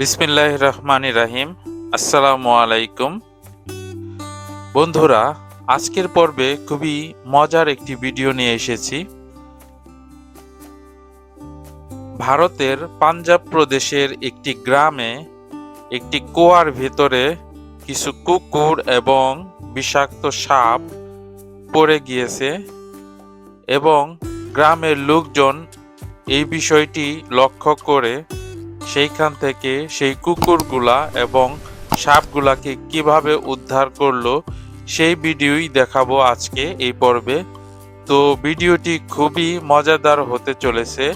বিসমিল্লাহ রহমান রাহিম। আসসালামু আলাইকুম। বন্ধুরা, আজকের পর্বে খুবই মজার একটি ভিডিও নিয়ে এসেছি। ভারতের পাঞ্জাব প্রদেশের একটি গ্রামে একটি কুয়ার ভেতরে কিছু কুকুর এবং বিষাক্ত সাপ পড়ে গিয়েছে এবং গ্রামের লোকজন এই বিষয়টি লক্ষ্য করে সেইখান থেকে সেই কুকুরগুলা এবং সাপগুলাকে কীভাবে উদ্ধার করল, সেই ভিডিওই দেখাবো আজকে এই পর্বে। তো ভিডিওটি খুবই মজাদার হতে চলেছে,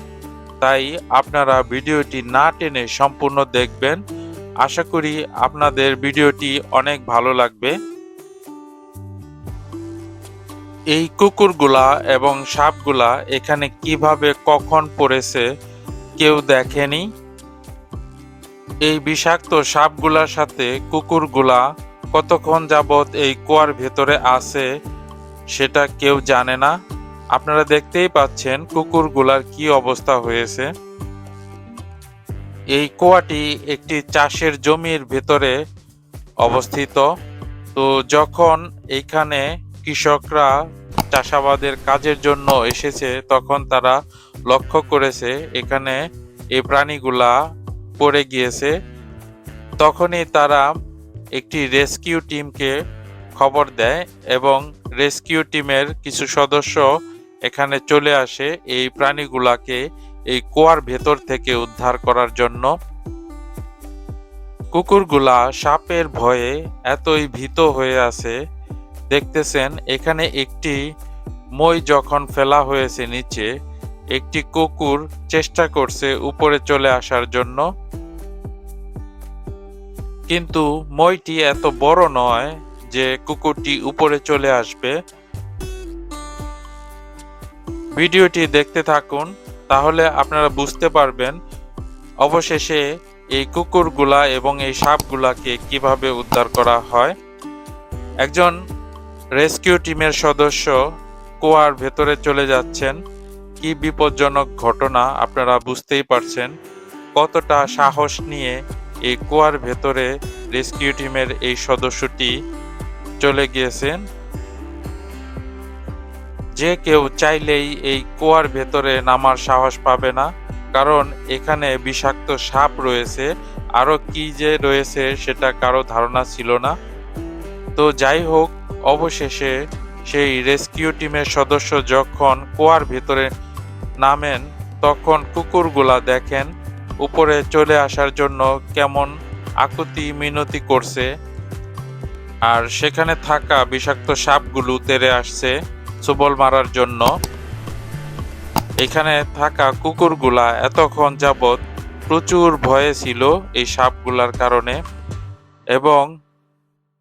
তাই আপনারা ভিডিওটি না টেনে সম্পূর্ণ দেখবেন। আশা করি আপনাদের ভিডিওটি অনেক ভালো লাগবে। এই কুকুরগুলা এবং সাপগুলা এখানে কীভাবে কখন পড়েছে কেউ দেখেনি। এই বিষাক্ত সাপগুলার সাথে কুকুরগুলা কতক্ষণ যাবৎ এই কুয়ার ভেতরে আছে, সেটা কেউ জানে না। আপনারা দেখতেই পাচ্ছেন কুকুরগুলার কি অবস্থা হয়েছে। এই কুয়াটি একটি চাষের জমির ভেতরে অবস্থিত। তো যখন এইখানে কৃষকরা চাষাবাদের কাজের জন্য এসেছে, তখন তারা লক্ষ্য করেছে, এখানে এই প্রাণীগুলা পড়ে গিয়েছে, তখনই তারা একটি রেস্কিউ টিমকে খবর দেয় এবং রেস্কিউ টিমের কিছু সদস্য এখানে চলে আসে এই প্রাণীগুলাকে এই কুয়ার ভেতর থেকে উদ্ধার করার জন্য। কুকুরগুলা সাপের ভয়ে এতই ভীত হয়ে আছে, দেখতেছেন এখানে একটি মই যখন ফেলা হয়েছে নিচে একটি কুকুর চেষ্টা করছে উপরে চলে আসার জন্য। কিন্তু মইটি এত বড় নয় যে কুকুরটি উপরে চলে আসবে। ভিডিওটি দেখতে থাকুন, তাহলে আপনারা বুঝতে পারবেন অবশেষে এই কুকুরগুলা এবং এই সাপগুলাকে কীভাবে উদ্ধার করা হয়। একজন রেস্কিউ টিমের সদস্য কুয়ার ভেতরে চলে যাচ্ছেন। কি বিপজ্জনক ঘটনা আপনারা বুঝতেই পারছেন? কতটা সাহস নিয়ে এই কুয়ার ভেতরে রেস্কিউ টিমের এই সদস্যটি চলে গিয়েছেন? যে কেউ চাইলেই এই কুয়ার ভেতরে নামার সাহস পাবে না, কারণ এখানে বিষাক্ত সাপ রয়েছে। আরও কি যে রয়েছে সেটা কারও ধারণা ছিল না। তো যাই হোক, অবশেষে সেই রেস্কিউ টিমের সদস্য যখন কুয়ার ভেতরে নামেন, তখন কুকুরগুলা দেখেন, উপরে চলে আসার জন্য কেমন আকুতি মিনতি করছে। আর সেখানে থাকা বিষাক্ত সাপগুলো তেরে আসছে সুবল মারার জন্য। এখানে থাকা কুকুরগুলা এতক্ষণ যাবৎ প্রচুর ভয়ে ছিল এই সাপগুলার কারণে। এবং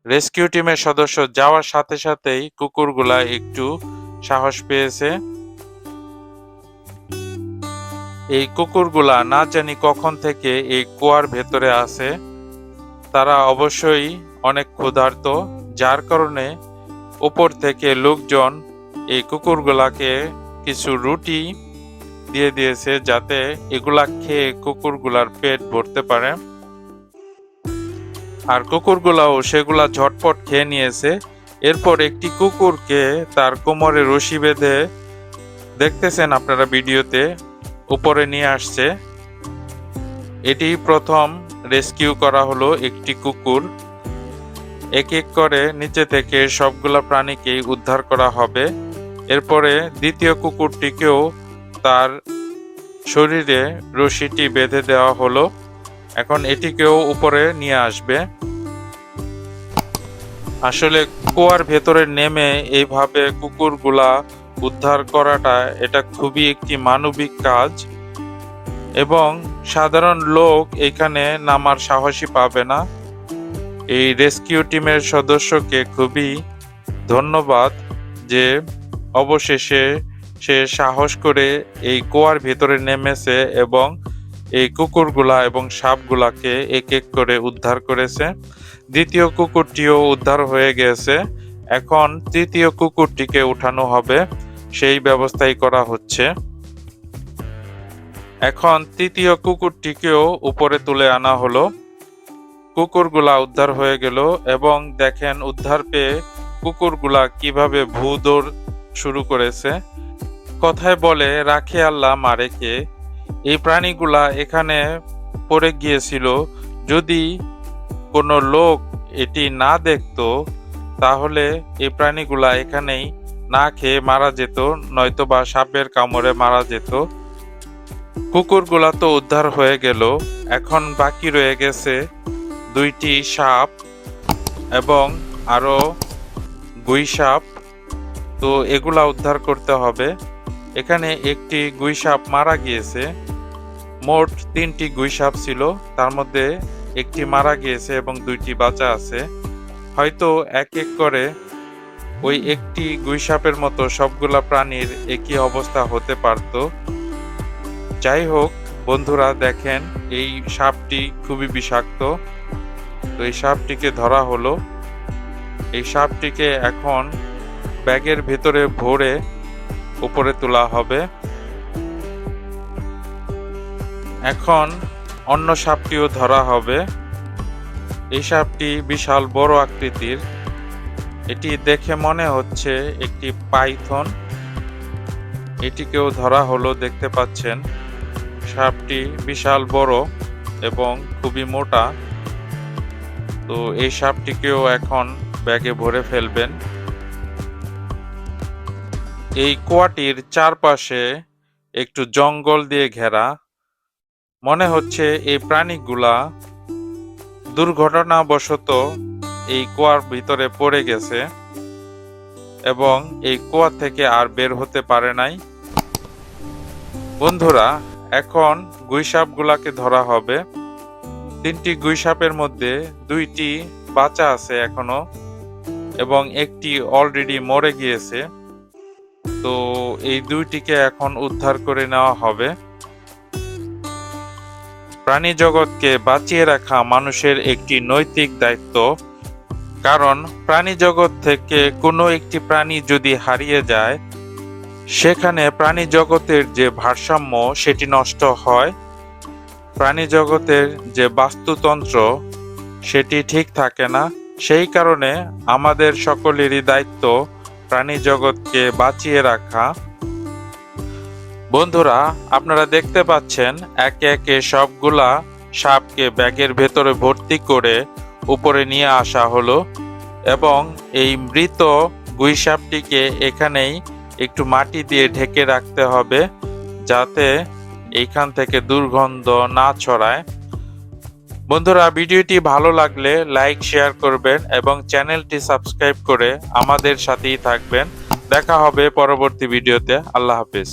রেস্কিউ টিমের সদস্য যাওয়ার সাথে সাথেই কুকুরগুলা একটু সাহস পেয়েছে। এই কুকুরগুলা না জানি কখন থেকে এই কুয়ার ভেতরে আছে। তারা অবশ্যই অনেক ক্ষুধার্ত, যার কারণে উপর থেকে লোকজন এই কুকুরগুলাকে কিছু রুটি দিয়ে দিয়েছে যাতে এগুলা খেয়ে কুকুরগুলার পেট ভরতে পারে। আর কুকুরগুলাও সেগুলা ঝটপট খেয়ে নিয়েছে। এরপর একটি কুকুরকে তার কোমরে রশি বেঁধে দেখতেছেন আপনারা ভিডিওতে। উপরে নিয়ে আসছে। এটি প্রথম রেস্কিউ করা হলো একটি কুকুর। এক এক করে নিচে থেকে সবগুলা প্রাণীকেই উদ্ধার করা হবে। এরপরে দ্বিতীয় কুকুরটিকেও তার শরীরে রশিটি বেঁধে দেওয়া হলো। এখন এটিকেও উপরে নিয়ে আসবে। আসলে কুয়ার ভেতরে নেমে এইভাবে কুকুরগুলা উদ্ধার করাটা এটা খুবই একটি মানবিক কাজ এবং সাধারণ লোক এখানে নামার সাহসী পাবে না। এই রেস্কিউ টিমের সদস্যকে খুবই ধন্যবাদ যে অবশেষে সে সাহস করে এই কুয়ার ভেতরে নেমেছে এবং এই কুকুরগুলা এবং সাপগুলাকে এক এক করে উদ্ধার করেছে। দ্বিতীয় কুকুরটিও উদ্ধার হয়ে গেছে। এখন তৃতীয় কুকুরটিকে উঠানো হবে। সেই ব্যবস্থাই করা হচ্ছে। এখন তৃতীয় কুকুরটিকেও উপরে তুলে আনা হলো। কুকুরগুলা উদ্ধার হয়ে গেল এবং দেখেন উদ্ধার পেয়ে কুকুরগুলা কীভাবে ভূ দৌড় শুরু করেছে। কথায় বলে, রাখে আল্লাহ মারেকে এই প্রাণীগুলা এখানে পড়ে গিয়েছিল। যদি কোনো লোক এটি না দেখতো তাহলে এই প্রাণীগুলা এখানেই না খেয়ে মারা যেত নয়তো বা সাপের কামড়ে মারা যেত। কুকুরগুলা তো উদ্ধার হয়ে গেল, এখন বাকি রয়ে গেছে দুইটি সাপ এবং আরও গুই সাপ। তো এগুলা উদ্ধার করতে হবে। এখানে একটি গুই সাপ মারা গিয়েছে। মোট তিনটি গুই সাপ ছিল, তার মধ্যে একটি মারা গিয়েছে এবং দুইটি বাঁচা আছে। হয়তো এক এক করে ওই একটি গুই সাপের মতো সবগুলা প্রাণীর একই অবস্থা হতে পারত। যাই হোক, বন্ধুরা দেখেন, এই সাপটি খুবই বিষাক্ত। তো এই সাপটিকে ধরা হলো। এই সাপটিকে এখন ব্যাগের ভেতরে ভরে উপরে তোলা হবে। এখন অন্য সাপটিও ধরা হবে। এই সাপটি বিশাল বড় আকৃতির। এটি দেখে মনে হচ্ছে একটি পাইথন। এটিকেও ধরা হলো, দেখতে পাচ্ছেন। সাপটি বিশাল বড় এবং খুবই মোটা। তো এই সাপটিকেও এখন ব্যাগে ভরে ফেলবেন। এই কুয়াটির চারপাশে একটু জঙ্গল দিয়ে ঘেরা। মনে হচ্ছে এই প্রাণীগুলা দুর্ঘটনাবশত এই কুয়ার ভিতরে পড়ে গেছে এবং এই কুয়া থেকে আর বের হতে পারে নাই। বন্ধুরা, এখন গুইসাপগুলাকে ধরা হবে। তিনটি গুইসাপের মধ্যে দুইটি বাচ্চা আছে এখনও এবং একটি অলরেডি মরে গিয়েছে। তো এই দুইটিকে এখন উদ্ধার করে নেওয়া হবে। প্রাণী জগৎকে বাঁচিয়ে রাখা মানুষের একটি নৈতিক দায়িত্ব। কারণ প্রাণী জগৎ থেকে কোনো একটি প্রাণী যদি হারিয়ে যায়, সেখানে প্রাণী জগতের যে ভারসাম্য সেটি নষ্ট হয়। প্রাণী জগতের যে বাস্তুতন্ত্র সেটি ঠিক থাকে না। সেই কারণে আমাদের সকলেরই দায়িত্ব প্রাণী জগৎকে বাঁচিয়ে রাখা। বন্ধুরা, আপনারা দেখতে পাচ্ছেন একে একে সবগুলা সাপকে ব্যাগের ভেতরে ভর্তি করে উপরে নিয়ে আসা হলো এবং এই মৃত গুই সাপটিকে এখানেই একটু মাটি দিয়ে ঢেকে রাখতে হবে যাতে এইখান থেকে দুর্গন্ধ না ছড়ায়। বন্ধুরা, ভিডিওটি ভালো লাগলে লাইক, শেয়ার করবেন এবং চ্যানেলটি সাবস্ক্রাইব করে আমাদের সাথেই থাকবেন। দেখা হবে পরবর্তী ভিডিওতে। আল্লাহ হাফিজ।